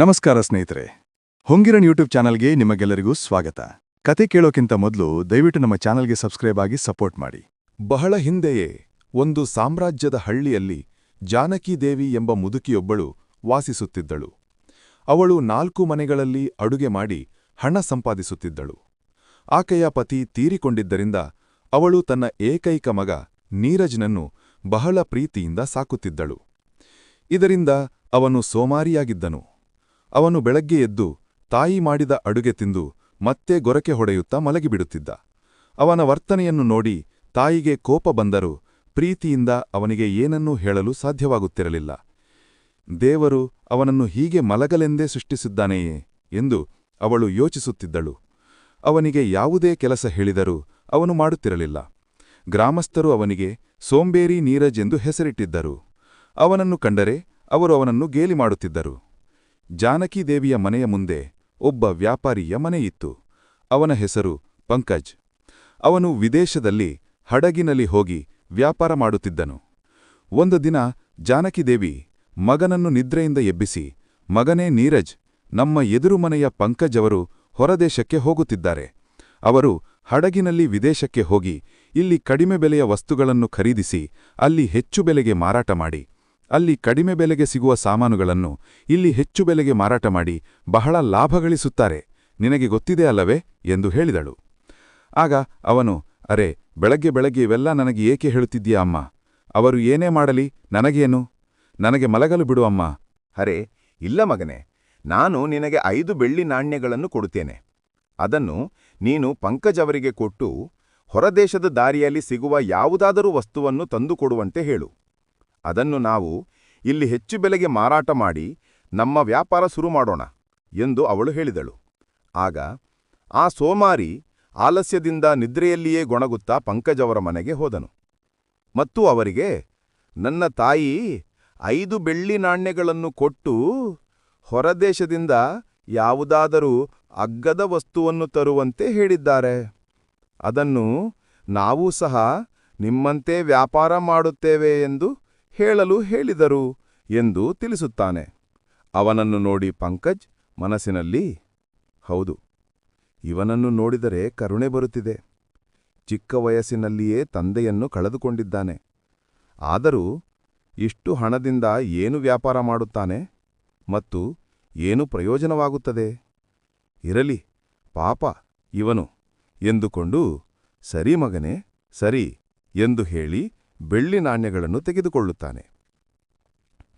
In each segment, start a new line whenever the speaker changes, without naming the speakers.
ನಮಸ್ಕಾರ ಸ್ನೇಹಿತರೆ. ಹೊಂಗಿರಣ್ ಯೂಟ್ಯೂಬ್ ಚಾನಲ್ಗೆ ನಿಮಗೆಲ್ಲರಿಗೂ ಸ್ವಾಗತ. ಕತೆ ಕೇಳೋಕ್ಕಿಂತ ಮೊದಲು ದಯವಿಟ್ಟು ನಮ್ಮ ಚಾನಲ್ಗೆ ಸಬ್ಸ್ಕ್ರೈಬ್ ಆಗಿ ಸಪೋರ್ಟ್ ಮಾಡಿ.
ಬಹಳ ಹಿಂದೆಯೇ ಒಂದು ಸಾಮ್ರಾಜ್ಯದ ಹಳ್ಳಿಯಲ್ಲಿ ಜಾನಕೀದೇವಿ ಎಂಬ ಮುದುಕಿಯೊಬ್ಬಳು ವಾಸಿಸುತ್ತಿದ್ದಳು. ಅವಳು ನಾಲ್ಕು ಮನೆಗಳಲ್ಲಿ ಅಡುಗೆ ಮಾಡಿ ಹಣ ಸಂಪಾದಿಸುತ್ತಿದ್ದಳು. ಆಕೆಯ ಪತಿ ತೀರಿಕೊಂಡಿದ್ದರಿಂದ ಅವಳು ತನ್ನ ಏಕೈಕ ಮಗ ನೀರಜ್ನನ್ನು ಬಹಳ ಪ್ರೀತಿಯಿಂದ ಸಾಕುತ್ತಿದ್ದಳು. ಇದರಿಂದ ಅವನು ಸೋಮಾರಿಯಾಗಿದ್ದನು. ಅವನು ಬೆಳಗ್ಗೆ ಎದ್ದು ತಾಯಿ ಮಾಡಿದ ಅಡುಗೆ ತಿಂದು ಮತ್ತೆ ಗೊರಕೆ ಹೊಡೆಯುತ್ತಾ ಮಲಗಿಬಿಡುತ್ತಿದ್ದ. ಅವನ ವರ್ತನೆಯನ್ನು ನೋಡಿ ತಾಯಿಗೆ ಕೋಪ ಬಂದರೂ ಪ್ರೀತಿಯಿಂದ ಅವನಿಗೆ ಏನನ್ನೂ ಹೇಳಲು ಸಾಧ್ಯವಾಗುತ್ತಿರಲಿಲ್ಲ. ದೇವರು ಅವನನ್ನು ಹೀಗೆ ಮಲಗಲೆಂದೇ ಸೃಷ್ಟಿಸಿದ್ದಾನೆಯೇ ಎಂದು ಅವಳು ಯೋಚಿಸುತ್ತಿದ್ದಳು. ಅವನಿಗೆ ಯಾವುದೇ ಕೆಲಸ ಹೇಳಿದರೂ ಅವನು ಮಾಡುತ್ತಿರಲಿಲ್ಲ. ಗ್ರಾಮಸ್ಥರು ಅವನಿಗೆ ಸೋಂಬೇರಿ ನೀರಜ್ ಎಂದು ಹೆಸರಿಟ್ಟಿದ್ದರು. ಅವನನ್ನು ಕಂಡರೆ ಅವರು ಅವನನ್ನು ಗೇಲಿ ಮಾಡುತ್ತಿದ್ದರು. ಜಾನಕೀದೇವಿಯ ಮನೆಯ ಮುಂದೆ ಒಬ್ಬ ವ್ಯಾಪಾರಿಯ ಮನೆಯಿತ್ತು. ಅವನ ಹೆಸರು ಪಂಕಜ್. ಅವನು ವಿದೇಶದಲ್ಲಿ ಹಡಗಿನಲ್ಲಿ ಹೋಗಿ ವ್ಯಾಪಾರ ಮಾಡುತ್ತಿದ್ದನು. ಒಂದು ದಿನ ಜಾನಕಿದೇವಿ ಮಗನನ್ನು ನಿದ್ರೆಯಿಂದ ಎಬ್ಬಿಸಿ, ಮಗನೇ ನೀರಜ್, ನಮ್ಮ ಎದುರು ಮನೆಯ ಪಂಕಜ್ ಅವರು ಹೊರದೇಶಕ್ಕೆ ಹೋಗುತ್ತಿದ್ದಾರೆ. ಅವರು ಹಡಗಿನಲ್ಲಿ ವಿದೇಶಕ್ಕೆ ಹೋಗಿ ಇಲ್ಲಿ ಕಡಿಮೆ ಬೆಲೆಯ ವಸ್ತುಗಳನ್ನು ಖರೀದಿಸಿ, ಅಲ್ಲಿ ಹೆಚ್ಚು ಬೆಲೆಗೆ ಮಾರಾಟ ಮಾಡಿ. ಅಲ್ಲಿ ಕಡಿಮೆ ಬೆಲೆಗೆ ಸಿಗುವ ಸಾಮಾನುಗಳನ್ನು ಇಲ್ಲಿ ಹೆಚ್ಚು ಬೆಲೆಗೆ ಮಾರಾಟ ಮಾಡಿ ಬಹಳ ಲಾಭ ಗಳಿಸುತ್ತಾರೆ. ನಿನಗೆ ಗೊತ್ತಿದೆ ಅಲ್ಲವೇ? ಎಂದು ಹೇಳಿದಳು. ಆಗ ಅವನು, ಅರೆ, ಬೆಳಗ್ಗೆ ಬೆಳಗ್ಗೆ ಇವೆಲ್ಲ ನನಗೆ ಏಕೆ ಹೇಳುತ್ತಿದ್ದೀಯ ಅಮ್ಮ? ಅವರು ಏನೇ ಮಾಡಲಿ, ನನಗೇನು? ನನಗೆ ಮಲಗಲು ಬಿಡು ಅಮ್ಮ.
ಅರೆ, ಇಲ್ಲ ಮಗನೆ. ನಾನು ನಿನಗೆ ಐದು ಬೆಳ್ಳಿ ನಾಣ್ಯಗಳನ್ನು ಕೊಡುತ್ತೇನೆ. ಅದನ್ನು ನೀನು ಪಂಕಜ್ ಅವರಿಗೆ ಕೊಟ್ಟು ಹೊರದೇಶದ ದಾರಿಯಲ್ಲಿ ಸಿಗುವ ಯಾವುದಾದರೂ ವಸ್ತುವನ್ನು ತಂದುಕೊಡುವಂತೆ ಹೇಳು. ಅದನ್ನು ನಾವು ಇಲ್ಲಿ ಹೆಚ್ಚು ಬೆಲೆಗೆ ಮಾರಾಟ ಮಾಡಿ ನಮ್ಮ ವ್ಯಾಪಾರ ಶುರು ಮಾಡೋಣ ಎಂದು ಅವಳು ಹೇಳಿದಳು. ಆಗ ಆ ಸೋಮಾರಿ ಆಲಸ್ಯದಿಂದ ನಿದ್ರೆಯಲ್ಲಿಯೇ ಗೊಣಗುತ್ತಾ ಪಂಕಜವರ ಮನೆಗೆ ಹೋದನು. ಮತ್ತು ಅವರಿಗೆ, ನನ್ನ ತಾಯಿ ಐದು ಬೆಳ್ಳಿ ನಾಣ್ಯಗಳನ್ನು ಕೊಟ್ಟು ಹೊರದೇಶದಿಂದ ಯಾವುದಾದರೂ ಅಗ್ಗದ ವಸ್ತುವನ್ನು ತರುವಂತೆ ಹೇಳಿದ್ದಾರೆ. ಅದನ್ನು ನಾವೂ ಸಹ ನಿಮ್ಮಂತೆ ವ್ಯಾಪಾರ ಮಾಡುತ್ತೇವೆ ಎಂದು ಹೇಳಲು ಹೇಳಿದರು ಎಂದು ತಿಳಿಸುತ್ತಾನೆ. ಅವನನ್ನು ನೋಡಿ ಪಂಕಜ್ ಮನಸ್ಸಿನಲ್ಲಿ, ಹೌದು, ಇವನನ್ನು ನೋಡಿದರೆ ಕರುಣೆ ಬರುತ್ತಿದೆ. ಚಿಕ್ಕ ವಯಸ್ಸಿನಲ್ಲಿಯೇ ತಂದೆಯನ್ನು ಕಳೆದುಕೊಂಡಿದ್ದಾನೆ. ಆದರೂ ಇಷ್ಟು ಹಣದಿಂದ ಏನು ವ್ಯಾಪಾರ ಮಾಡುತ್ತಾನೆ ಮತ್ತು ಏನು ಪ್ರಯೋಜನವಾಗುತ್ತದೆ? ಇರಲಿ, ಪಾಪ ಇವನು ಎಂದುಕೊಂಡು, ಸರಿ ಮಗನೇ, ಸರಿ ಎಂದು ಹೇಳಿ ಬೆಳ್ಳಿ ನಾಣ್ಯಗಳನ್ನು ತೆಗೆದುಕೊಳ್ಳುತ್ತಾನೆ.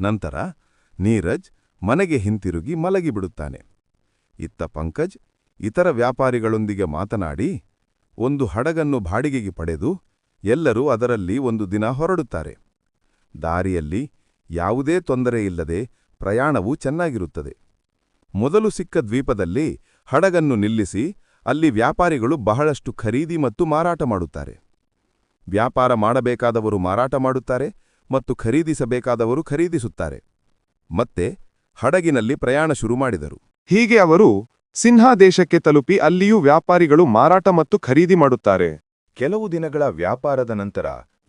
ನಂತರ ನೀರಜ್ ಮನೆಗೆ ಹಿಂತಿರುಗಿ ಮಲಗಿಬಿಡುತ್ತಾನೆ. ಇತ್ತ ಪಂಕಜ್ ಇತರ ವ್ಯಾಪಾರಿಗಳೊಂದಿಗೆ ಮಾತನಾಡಿ, ಒಂದು ಹಡಗನ್ನು ಬಾಡಿಗೆಗೆ ಪಡೆದು ಎಲ್ಲರೂ ಅದರಲ್ಲಿ ಒಂದು ದಿನ ಹೊರಡುತ್ತಾರೆ. ದಾರಿಯಲ್ಲಿ ಯಾವುದೇ ತೊಂದರೆಯಿಲ್ಲದೆ ಪ್ರಯಾಣವು ಚೆನ್ನಾಗಿರುತ್ತದೆ. ಮೊದಲು ಸಿಕ್ಕ ದ್ವೀಪದಲ್ಲಿ ಹಡಗನ್ನು ನಿಲ್ಲಿಸಿ ಅಲ್ಲಿ ವ್ಯಾಪಾರಿಗಳು ಬಹಳಷ್ಟು ಖರೀದಿ ಮತ್ತು ಮಾರಾಟ ಮಾಡುತ್ತಾರೆ. ವ್ಯಾಪಾರ ಮಾಡಬೇಕಾದವರು ಮಾರಾಟ ಮಾಡುತ್ತಾರೆ ಮತ್ತು ಖರೀದಿಸಬೇಕಾದವರು ಖರೀದಿಸುತ್ತಾರೆ. ಮತ್ತೆ ಹಡಗಿನಲ್ಲಿ ಪ್ರಯಾಣ ಶುರು ಮಾಡಿದರು.
ಹೀಗೆ ಅವರು ಸಿನ್ಹಾ ದೇಶಕ್ಕೆ ತಲುಪಿ ಅಲ್ಲಿಯೂ ವ್ಯಾಪಾರಿಗಳು ಮಾರಾಟ ಮತ್ತು ಖರೀದಿ ಮಾಡುತ್ತಾರೆ.
ಕೆಲವು ದಿನಗಳ ವ್ಯಾಪಾರದ ನಂತರ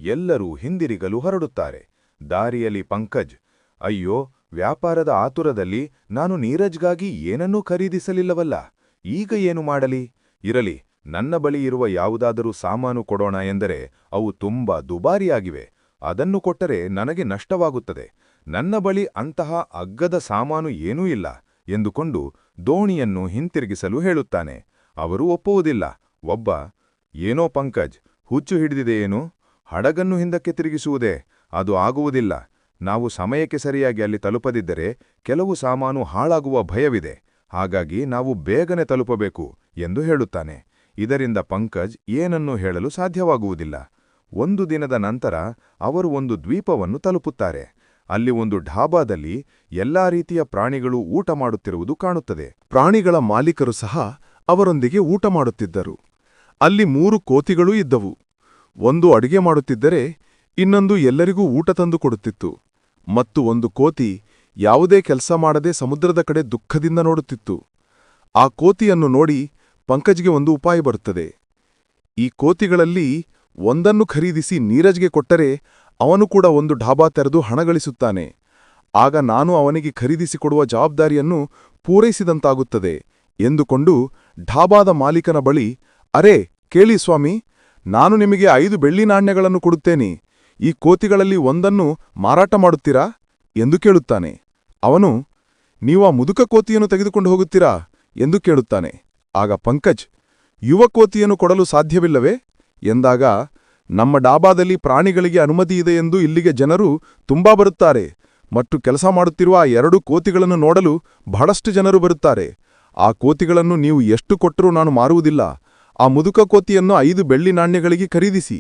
ಎಲ್ಲರೂ ಹಿಂದಿರಿಗಲು ಹೊರಡುತ್ತಾರೆ. ದಾರಿಯಲ್ಲಿ ಪಂಕಜ್, ಅಯ್ಯೋ, ವ್ಯಾಪಾರದ ಆತುರದಲ್ಲಿ ನಾನು ನೀರಜ್ಗಾಗಿ ಏನನ್ನೂ ಖರೀದಿಸಲಿಲ್ಲವಲ್ಲ, ಈಗ ಏನು ಮಾಡಲಿ? ಇರಲಿ ನನ್ನ ಬಳಿ ಇರುವ ಯಾವುದಾದರೂ ಸಾಮಾನು ಕೊಡೋಣ ಎಂದರೆ ಅವು ತುಂಬಾ ದುಬಾರಿಯಾಗಿವೆ. ಅದನ್ನು ಕೊಟ್ಟರೆ ನನಗೆ ನಷ್ಟವಾಗುತ್ತದೆ. ನನ್ನ ಬಳಿ ಅಂತಹ ಅಗ್ಗದ ಸಾಮಾನು ಏನೂ ಇಲ್ಲ ಎಂದುಕೊಂಡು ದೋಣಿಯನ್ನು ಹಿಂತಿರುಗಿಸಲು ಹೇಳುತ್ತಾನೆ. ಅವರು ಒಪ್ಪುವುದಿಲ್ಲ. ಒಬ್ಬ, ಏನೋ ಪಂಕಜ್, ಹುಚ್ಚು ಹಿಡಿದಿದೆಯೇನು ಹಡಗನ್ನು ಹಿಂದಕ್ಕೆ ತಿರುಗಿಸುವುದೇ? ಅದು ಆಗುವುದಿಲ್ಲ. ನಾವು ಸಮಯಕ್ಕೆ ಸರಿಯಾಗಿ ಅಲ್ಲಿ ತಲುಪದಿದ್ದರೆ ಕೆಲವು ಸಾಮಾನು ಹಾಳಾಗುವ ಭಯವಿದೆ. ಹಾಗಾಗಿ ನಾವು ಬೇಗನೆ ತಲುಪಬೇಕು ಎಂದು ಹೇಳುತ್ತಾನೆ. ಇದರಿಂದ ಪಂಕಜ್ ಏನನ್ನೂ ಹೇಳಲು ಸಾಧ್ಯವಾಗುವುದಿಲ್ಲ. ಒಂದು ದಿನದ ನಂತರ ಅವರು ಒಂದು ದ್ವೀಪವನ್ನು ತಲುಪುತ್ತಾರೆ. ಅಲ್ಲಿ ಒಂದು ಢಾಬಾದಲ್ಲಿ ಎಲ್ಲಾ ರೀತಿಯ ಪ್ರಾಣಿಗಳು ಊಟ ಮಾಡುತ್ತಿರುವುದು ಕಾಣುತ್ತದೆ.
ಪ್ರಾಣಿಗಳ ಮಾಲೀಕರು ಸಹ ಅವರೊಂದಿಗೆ ಊಟ ಮಾಡುತ್ತಿದ್ದರು. ಅಲ್ಲಿ ಮೂರು ಕೋತಿಗಳೂ ಇದ್ದವು. ಒಂದು ಅಡಿಗೆ ಮಾಡುತ್ತಿದ್ದರೆ ಇನ್ನೊಂದು ಎಲ್ಲರಿಗೂ ಊಟ ತಂದು ಕೊಡುತ್ತಿತ್ತು. ಮತ್ತು ಒಂದು ಕೋತಿ ಯಾವುದೇ ಕೆಲಸ ಮಾಡದೆ ಸಮುದ್ರದ ಕಡೆ ದುಃಖದಿಂದ ನೋಡುತ್ತಿತ್ತು. ಆ ಕೋತಿಯನ್ನು ನೋಡಿ ಪಂಕಜ್ಗೆ ಒಂದು ಉಪಾಯ ಬರುತ್ತದೆ. ಈ ಕೋತಿಗಳಲ್ಲಿ ಒಂದನ್ನು ಖರೀದಿಸಿ ನೀರಜ್ಗೆ ಕೊಟ್ಟರೆ ಅವನು ಕೂಡ ಒಂದು ಢಾಬಾ ತೆರೆದು ಹಣ ಗಳಿಸುತ್ತಾನೆ. ಆಗ ನಾನು ಅವನಿಗೆ ಖರೀದಿಸಿಕೊಡುವ ಜವಾಬ್ದಾರಿಯನ್ನು ಪೂರೈಸಿದಂತಾಗುತ್ತದೆ ಎಂದುಕೊಂಡು ಢಾಬಾದ ಮಾಲೀಕನ ಬಳಿ, ಅರೆ, ಕೇಳಿ ಸ್ವಾಮಿ, ನಾನು ನಿಮಗೆ ಐದು ಬೆಳ್ಳಿ ನಾಣ್ಯಗಳನ್ನು ಕೊಡುತ್ತೇನೆ. ಈ ಕೋತಿಗಳಲ್ಲಿ ಒಂದನ್ನು ಮಾರಾಟ ಮಾಡುತ್ತೀರಾ? ಎಂದು ಕೇಳುತ್ತಾನೆ. ಅವನು, ನೀವು ಆ ಮುದುಕ ಕೋತಿಯನ್ನು ತೆಗೆದುಕೊಂಡು ಹೋಗುತ್ತೀರಾ? ಎಂದು ಕೇಳುತ್ತಾನೆ. ಆಗ ಪಂಕಜ್ ಯುವ ಕೋತಿಯನ್ನು ಕೊಡಲು ಸಾಧ್ಯವಿಲ್ಲವೇ? ಎಂದಾಗ ನಮ್ಮ ಡಾಬಾದಲ್ಲಿ ಪ್ರಾಣಿಗಳಿಗೆ ಅನುಮತಿ ಇದೆ ಎಂದು ಇಲ್ಲಿಗೆ ಜನರು ತುಂಬಾ ಬರುತ್ತಾರೆ. ಮತ್ತು ಕೆಲಸ ಮಾಡುತ್ತಿರುವ ಆ ಎರಡು ಕೋತಿಗಳನ್ನು ನೋಡಲು ಬಹಳಷ್ಟು ಜನರು ಬರುತ್ತಾರೆ. ಆ ಕೋತಿಗಳನ್ನು ನೀವು ಎಷ್ಟು ಕೊಟ್ಟರೂ ನಾನು ಮಾರುವುದಿಲ್ಲ. ಆ ಮುದುಕ ಕೋತಿಯನ್ನು ಐದು ಬೆಳ್ಳಿ ನಾಣ್ಯಗಳಿಗೆ ಖರೀದಿಸಿ.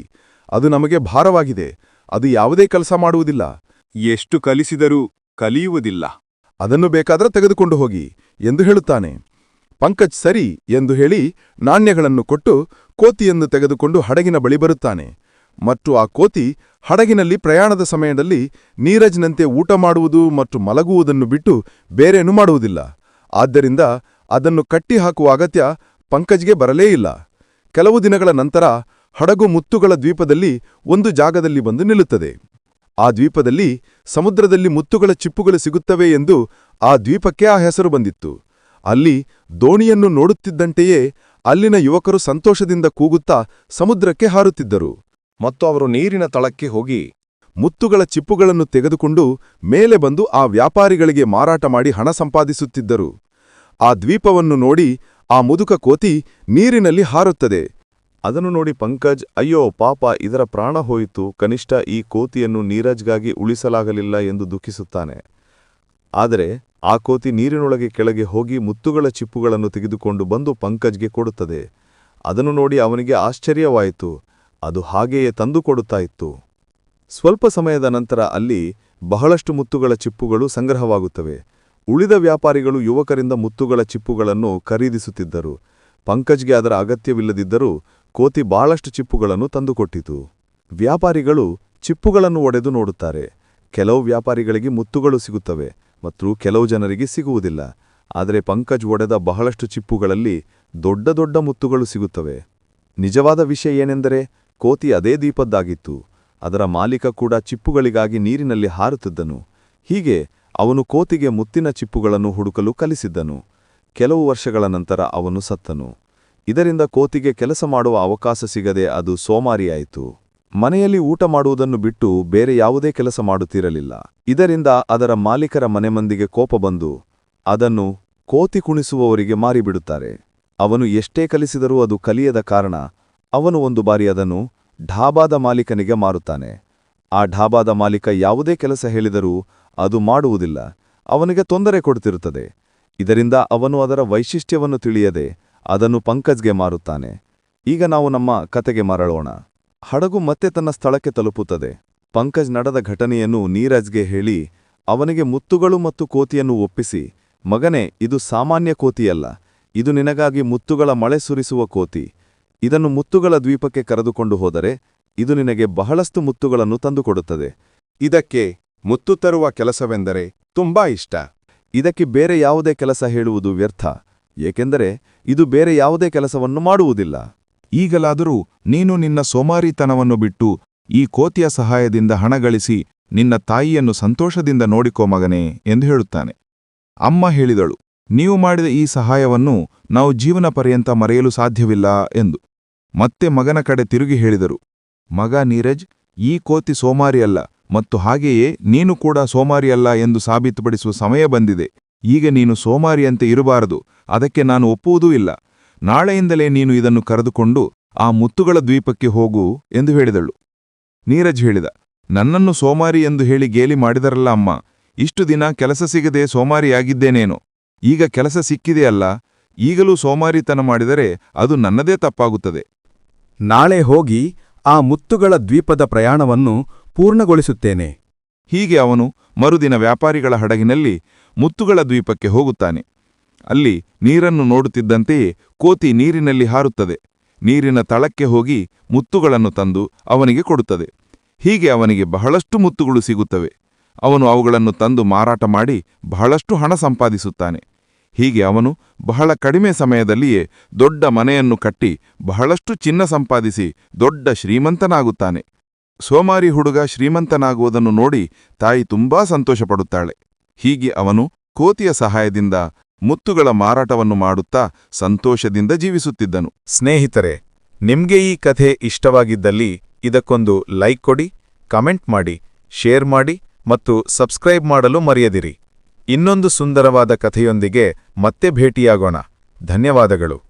ಅದು ನಮಗೆ ಭಾರವಾಗಿದೆ. ಅದು ಯಾವುದೇ ಕೆಲಸ ಮಾಡುವುದಿಲ್ಲ.
ಎಷ್ಟು ಕಲಿಸಿದರೂ ಕಲಿಯುವುದಿಲ್ಲ.
ಅದನ್ನು ಬೇಕಾದರೆ ತೆಗೆದುಕೊಂಡು ಹೋಗಿ ಎಂದು ಹೇಳುತ್ತಾನೆ. ಪಂಕಜ್ ಸರಿ ಎಂದು ಹೇಳಿ ನಾಣ್ಯಗಳನ್ನು ಕೊಟ್ಟು ಕೋತಿಯನ್ನು ತೆಗೆದುಕೊಂಡು ಹಡಗಿನ ಬಳಿ ಬರುತ್ತಾನೆ. ಮತ್ತು ಆ ಕೋತಿ ಹಡಗಿನಲ್ಲಿ ಪ್ರಯಾಣದ ಸಮಯದಲ್ಲಿ ನೀರಜ್ನಂತೆ ಊಟ ಮಾಡುವುದು ಮತ್ತು ಮಲಗುವುದನ್ನು ಬಿಟ್ಟು ಬೇರೇನೂ ಮಾಡುವುದಿಲ್ಲ. ಆದ್ದರಿಂದ ಅದನ್ನು ಕಟ್ಟಿಹಾಕುವ ಅಗತ್ಯ ಪಂಕಜ್ಗೆ ಬರಲೇ ಇಲ್ಲ. ಕೆಲವು ದಿನಗಳ ನಂತರ ಹಡಗು ಮುತ್ತುಗಳ ದ್ವೀಪದಲ್ಲಿ ಒಂದು ಜಾಗದಲ್ಲಿ ಬಂದು ನಿಲ್ಲುತ್ತದೆ. ಆ ದ್ವೀಪದಲ್ಲಿ ಸಮುದ್ರದಲ್ಲಿ ಮುತ್ತುಗಳ ಚಿಪ್ಪುಗಳು ಸಿಗುತ್ತವೆ ಎಂದು ಆ ದ್ವೀಪಕ್ಕೆ ಆ ಹೆಸರು ಬಂದಿತ್ತು. ಅಲ್ಲಿ ದೋಣಿಯನ್ನು ನೋಡುತ್ತಿದ್ದಂತೆಯೇ ಅಲ್ಲಿನ ಯುವಕರು ಸಂತೋಷದಿಂದ ಕೂಗುತ್ತಾ ಸಮುದ್ರಕ್ಕೆ ಹಾರುತ್ತಿದ್ದರು.
ಮತ್ತು ಅವರು ನೀರಿನ ತಳಕ್ಕೆ ಹೋಗಿ
ಮುತ್ತುಗಳ ಚಿಪ್ಪುಗಳನ್ನು ತೆಗೆದುಕೊಂಡು ಮೇಲೆ ಬಂದು ಆ ವ್ಯಾಪಾರಿಗಳಿಗೆ ಮಾರಾಟ ಮಾಡಿ ಹಣ ಸಂಪಾದಿಸುತ್ತಿದ್ದರು. ಆ ದ್ವೀಪವನ್ನು ನೋಡಿ ಆ ಮುದುಕ ಕೋತಿ ನೀರಿನಲ್ಲಿ ಹಾರುತ್ತದೆ.
ಅದನ್ನು ನೋಡಿ ಪಂಕಜ್, ಅಯ್ಯೋ ಪಾಪ, ಇದರ ಪ್ರಾಣ ಹೋಯಿತು. ಕನಿಷ್ಠ ಈ ಕೋತಿಯನ್ನು ನೀರಜ್ಗಾಗಿ ಉಳಿಸಲಾಗಲಿಲ್ಲ ಎಂದು ದುಃಖಿಸುತ್ತಾನೆ. ಆದರೆ ಆ ಕೋತಿ ನೀರಿನೊಳಗೆ ಕೆಳಗೆ ಹೋಗಿ ಮುತ್ತುಗಳ ಚಿಪ್ಪುಗಳನ್ನು ತೆಗೆದುಕೊಂಡು ಬಂದು ಪಂಕಜ್ಗೆ ಕೊಡುತ್ತದೆ. ಅದನ್ನು ನೋಡಿ ಅವನಿಗೆ ಆಶ್ಚರ್ಯವಾಯಿತು. ಅದು ಹಾಗೆಯೇ ತಂದುಕೊಡುತ್ತಾ ಇತ್ತು. ಸ್ವಲ್ಪ ಸಮಯದ ನಂತರ ಅಲ್ಲಿ ಬಹಳಷ್ಟು ಮುತ್ತುಗಳ ಚಿಪ್ಪುಗಳು ಸಂಗ್ರಹವಾಗುತ್ತವೆ. ಉಳಿದ ವ್ಯಾಪಾರಿಗಳು ಯುವಕರಿಂದ ಮುತ್ತುಗಳ ಚಿಪ್ಪುಗಳನ್ನು ಖರೀದಿಸುತ್ತಿದ್ದರು. ಪಂಕಜ್ಗೆ ಅದರ ಅಗತ್ಯವಿಲ್ಲದಿದ್ದರೂ ಕೋತಿ ಬಹಳಷ್ಟು ಚಿಪ್ಪುಗಳನ್ನು ತಂದುಕೊಟ್ಟಿತು ವ್ಯಾಪಾರಿಗಳು ಚಿಪ್ಪುಗಳನ್ನು ಒಡೆದು ನೋಡುತ್ತಾರೆ. ಕೆಲವು ವ್ಯಾಪಾರಿಗಳಿಗೆ ಮುತ್ತುಗಳು ಸಿಗುತ್ತವೆ. ಮತ್ತು ಕೆಲವು ಜನರಿಗೆ ಸಿಗುವುದಿಲ್ಲ. ಆದರೆ ಪಂಕಜ್ ಒಡೆದ ಬಹಳಷ್ಟು ಚಿಪ್ಪುಗಳಲ್ಲಿ ದೊಡ್ಡ ದೊಡ್ಡ ಮುತ್ತುಗಳು ಸಿಗುತ್ತವೆ. ನಿಜವಾದ ವಿಷಯ ಏನೆಂದರೆ, ಕೋತಿ ಅದೇ ದೀಪದ್ದಾಗಿತ್ತು ಅದರ ಮಾಲೀಕ ಕೂಡ ಚಿಪ್ಪುಗಳಿಗಾಗಿ ನೀರಿನಲ್ಲಿ ಹಾರುತ್ತಿದ್ದನು. ಹೀಗೆ ಅವನು ಕೋತಿಗೆ ಮುತ್ತಿನ ಚಿಪ್ಪುಗಳನ್ನು ಹುಡುಕಲು ಕಲಿಸಿದ್ದನು. ಕೆಲವು ವರ್ಷಗಳ ನಂತರ ಅವನು ಸತ್ತನು. ಇದರಿಂದ ಕೋತಿಗೆ ಕೆಲಸ ಮಾಡುವ ಅವಕಾಶ ಸಿಗದೆ ಅದು ಸೋಮಾರಿಯಾಯಿತು. ಮನೆಯಲ್ಲಿ ಊಟ ಮಾಡುವುದನ್ನು ಬಿಟ್ಟು ಬೇರೆ ಯಾವುದೇ ಕೆಲಸ ಮಾಡುತ್ತಿರಲಿಲ್ಲ. ಇದರಿಂದ ಅದರ ಮಾಲೀಕರ ಮನೆಮಂದಿಗೆ ಕೋಪ ಬಂದು ಅದನ್ನು ಕೋತಿ ಕುಣಿಸುವವರಿಗೆ ಮಾರಿಬಿಡುತ್ತಾರೆ. ಅವನು ಎಷ್ಟೇ ಕಲಿಸಿದರೂ ಅದು ಕಲಿಯದ ಕಾರಣ ಅವನು ಒಂದು ಬಾರಿ ಅದನ್ನು ಢಾಬಾದ ಮಾಲೀಕನಿಗೆ ಮಾರುತ್ತಾನೆ. ಆ ಢಾಬಾದ ಮಾಲೀಕ ಯಾವುದೇ ಕೆಲಸ ಹೇಳಿದರೂ ಅದು ಮಾಡುವುದಿಲ್ಲ. ಅವನಿಗೆ ತೊಂದರೆ ಕೊಡುತ್ತಿರುತ್ತದೆ. ಇದರಿಂದ ಅವನು ಅದರ ವೈಶಿಷ್ಟ್ಯವನ್ನು ತಿಳಿಯದೆ ಅದನ್ನು ಪಂಕಜ್ಗೆ ಮಾರುತ್ತಾನೆ. ಈಗ ನಾವು ನಮ್ಮ ಕತೆಗೆ ಮರಳೋಣ. ಹಡಗು ಮತ್ತೆ ತನ್ನ ಸ್ಥಳಕ್ಕೆ ತಲುಪುತ್ತದೆ. ಪಂಕಜ್ ನಡೆದ ಘಟನೆಯನ್ನು ನೀರಜ್ಗೆ ಹೇಳಿ, ಅವನಿಗೆ ಮುತ್ತುಗಳು ಮತ್ತು ಕೋತಿಯನ್ನು ಒಪ್ಪಿಸಿ, ಮಗನೇ, ಇದು ಸಾಮಾನ್ಯ ಕೋತಿಯಲ್ಲ. ಇದು ನಿನಗಾಗಿ ಮುತ್ತುಗಳ ಮಳೆ ಸುರಿಸುವ ಕೋತಿ. ಇದನ್ನು ಮುತ್ತುಗಳ ದ್ವೀಪಕ್ಕೆ ಕರೆದುಕೊಂಡು ಹೋದರೆ, ಇದು ನಿನಗೆ ಬಹಳಷ್ಟು ಮುತ್ತುಗಳನ್ನು ತಂದುಕೊಡುತ್ತದೆ.
ಇದಕ್ಕೆ ಮುತ್ತು ತರುವ ಕೆಲಸವೆಂದರೆ ತುಂಬಾ ಇಷ್ಟ.
ಇದಕ್ಕೆ ಬೇರೆ ಯಾವುದೇ ಕೆಲಸ ಹೇಳುವುದು ವ್ಯರ್ಥ. ಏಕೆಂದರೆ, ಇದು ಬೇರೆ ಯಾವುದೇ ಕೆಲಸವನ್ನು ಮಾಡುವುದಿಲ್ಲ.
ಈಗಲಾದರೂ ನೀನು ನಿನ್ನ ಸೋಮಾರಿತನವನ್ನು ಬಿಟ್ಟು ಈ ಕೋತಿಯ ಸಹಾಯದಿಂದ ಹಣ ಗಳಿಸಿ ನಿನ್ನ ತಾಯಿಯನ್ನು ಸಂತೋಷದಿಂದ ನೋಡಿಕೋ ಮಗನೇ ಎಂದು ಹೇಳುತ್ತಾನೆ. ಅಮ್ಮ ಹೇಳಿದಳು, ನೀವು ಮಾಡಿದ ಈ ಸಹಾಯವನ್ನು ನಾವು ಜೀವನ ಪರ್ಯಂತ ಮರೆಯಲು ಸಾಧ್ಯವಿಲ್ಲ ಎಂದು. ಮತ್ತೆ ಮಗನ ಕಡೆ ತಿರುಗಿ ಹೇಳಿದರು, ಮಗ ನೀರಜ್, ಈ ಕೋತಿ ಸೋಮಾರಿಯಲ್ಲ ಮತ್ತು ಹಾಗೆಯೇ ನೀನು ಕೂಡ ಸೋಮಾರಿಯಲ್ಲ ಎಂದು ಸಾಬೀತುಪಡಿಸುವ ಸಮಯ ಬಂದಿದೆ. ಈಗ ನೀನು ಸೋಮಾರಿಯಂತೆ ಇರಬಾರದು, ಅದಕ್ಕೆ ನಾನು ಒಪ್ಪುವುದೂ ಇಲ್ಲ. ನಾಳೆಯಿಂದಲೇ ನೀನು ಇದನ್ನು ಕರೆದುಕೊಂಡು ಆ ಮುತ್ತುಗಳ ದ್ವೀಪಕ್ಕೆ ಹೋಗು ಎಂದು ಹೇಳಿದಳು. ನೀರಜ್ ಹೇಳಿದ ನನ್ನನ್ನು ಸೋಮಾರಿ ಎಂದು ಹೇಳಿ ಗೇಲಿ ಮಾಡಿದರಲ್ಲ ಅಮ್ಮ ಇಷ್ಟು ದಿನ ಕೆಲಸ ಸಿಗದೆ ಸೋಮಾರಿಯಾಗಿದ್ದೇನೇನು. ಈಗ ಕೆಲಸ ಸಿಕ್ಕಿದೆಯಲ್ಲ ಈಗಲೂ ಸೋಮಾರಿತನ ಮಾಡಿದರೆ ಅದು ನನ್ನದೇ ತಪ್ಪಾಗುತ್ತದೆ.
ನಾಳೆ ಹೋಗಿ ಆ ಮುತ್ತುಗಳ ದ್ವೀಪದ ಪ್ರಯಾಣವನ್ನು ಪೂರ್ಣಗೊಳಿಸುತ್ತೇನೆ.
ಹೀಗೆ ಅವನು ಮರುದಿನ ವ್ಯಾಪಾರಿಗಳ ಹಡಗಿನಲ್ಲಿ ಮುತ್ತುಗಳ ದ್ವೀಪಕ್ಕೆ ಹೋಗುತ್ತಾನೆ. ಅಲ್ಲಿ ನೀರನ್ನು ನೋಡುತ್ತಿದ್ದಂತೆಯೇ ಕೋತಿ ನೀರಿನಲ್ಲಿ ಹಾರುತ್ತದೆ. ನೀರಿನ ತಳಕ್ಕೆ ಹೋಗಿ ಮುತ್ತುಗಳನ್ನು ತಂದು ಅವನಿಗೆ ಕೊಡುತ್ತದೆ. ಹೀಗೆ ಅವನಿಗೆ ಬಹಳಷ್ಟು ಮುತ್ತುಗಳು ಸಿಗುತ್ತವೆ. ಅವನು ಅವುಗಳನ್ನು ತಂದು ಮಾರಾಟ ಮಾಡಿ ಬಹಳಷ್ಟು ಹಣ ಸಂಪಾದಿಸುತ್ತಾನೆ. ಹೀಗೆ ಅವನು ಬಹಳ ಕಡಿಮೆ ಸಮಯದಲ್ಲಿಯೇ ದೊಡ್ಡ ಮನೆಯನ್ನು ಕಟ್ಟಿ ಬಹಳಷ್ಟು ಚಿನ್ನ ಸಂಪಾದಿಸಿ ದೊಡ್ಡ ಶ್ರೀಮಂತನಾಗುತ್ತಾನೆ. ಸೋಮಾರಿ ಹುಡುಗ ಶ್ರೀಮಂತನಾಗುವುದನ್ನು ನೋಡಿ ತಾಯಿ ತುಂಬಾ ಸಂತೋಷಪಡುತ್ತಾಳೆ.
ಹೀಗೆ ಅವನು ಕೋತಿಯ ಸಹಾಯದಿಂದ ಮುತ್ತುಗಳ ಮಾರಾಟವನ್ನು ಮಾಡುತ್ತಾ ಸಂತೋಷದಿಂದ ಜೀವಿಸುತ್ತಿದ್ದನು.
ಸ್ನೇಹಿತರೆ, ನಿಮ್ಗೆ ಈ ಕಥೆ ಇಷ್ಟವಾಗಿದ್ದಲ್ಲಿ ಇದಕ್ಕೊಂದು ಲೈಕ್ ಕೊಡಿ, ಕಮೆಂಟ್ ಮಾಡಿ, ಶೇರ್ ಮಾಡಿ ಮತ್ತು ಸಬ್ಸ್ಕ್ರೈಬ್ ಮಾಡಲು ಮರೆಯದಿರಿ. ಇನ್ನೊಂದು ಸುಂದರವಾದ ಕಥೆಯೊಂದಿಗೆ ಮತ್ತೆ ಭೇಟಿಯಾಗೋಣ. ಧನ್ಯವಾದಗಳು.